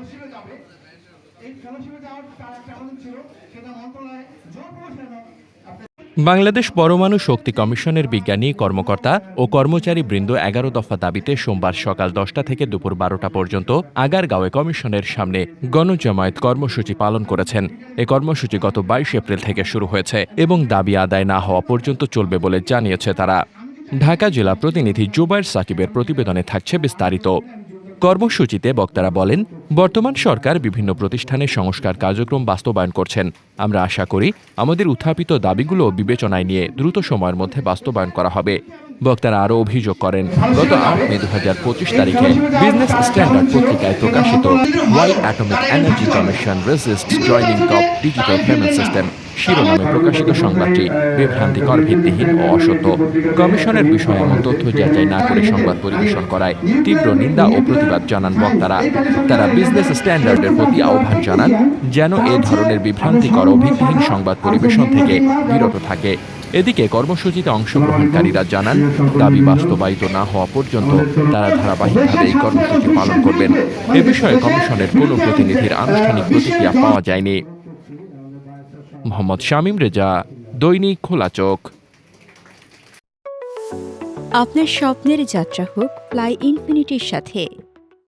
ফেলোশিপে যাবে। এই ফেলোশিপে যাওয়ার তার একটা আবেদন ছিল, সেটা মন্ত্রণালয়ে জোরপূর্বক বাংলাদেশ পরমাণু শক্তি কমিশনের বিজ্ঞানী, কর্মকর্তা ও কর্মচারী বৃন্দ এগারো দফা দাবিতে সোমবার সকাল দশটা থেকে দুপুর বারোটা পর্যন্ত আগারগাঁওয়ে কমিশনের সামনে গণজামায়াত কর্মসূচি পালন করেছেন। এ কর্মসূচি গত বাইশ এপ্রিল থেকে শুরু হয়েছে এবং দাবি আদায় না হওয়া পর্যন্ত চলবে বলে জানিয়েছে তারা। ঢাকা জেলা প্রতিনিধি জুবাইর সাকিবের প্রতিবেদনে থাকছে বিস্তারিত। কর্মসূচিতে বক্তারা বলেন, বর্তমান সরকার বিভিন্ন প্রতিষ্ঠানে সংস্কার কার্যক্রম বাস্তবায়ন করছেন। আমরা আশা করি আমাদের উত্থাপিত দাবিগুলো বিবেচনায় নিয়ে দ্রুত সময়ের মধ্যে বাস্তবায়ন করা হবে। বক্তারা আরও অভিযোগ করেন, গত আট মে দু হাজার পঁচিশ তারিখে বিজনেস স্ট্যান্ডার্ড পত্রিকায় প্রকাশিত why atomic energy commission resist joining of digital payment system, শিরোনামে প্রকাশিত সংবাদটি বিভ্রান্তিকর, ভিত্তিহীন ও অসত্য। কমিশনের বিষয়ে এমন তথ্য যাচাই না করে সংবাদ পরিবেশন করায় তীব্র নিন্দা ও প্রতিবাদ জানান বক্তারা। তারা বিজনেস স্ট্যান্ডার্ডের প্রতি আহ্বান জানান, যেন এ ধরনের বিভ্রান্তিকর ও ভিত্তিহীন সংবাদ পরিবেশন থেকে বিরত থাকে। এদিকে কর্মসূচিতে অংশগ্রহণকারীরা জানান, দাবি বাস্তবায়িত না হওয়া পর্যন্ত তারা ধারাবাহিকভাবে এই কর্মসূচি পালন করবেন। এ বিষয়ে কমিশনের কোনো প্রতিনিধির আনুষ্ঠানিক প্রতিক্রিয়া পাওয়া যায়নি। মোহাম্মদ শামীম রেজা, দৈনিক খোলা চোখ। আপনার স্বপ্নের যাত্রা হোক, ফ্লাই ইনফিনিটির সাথে।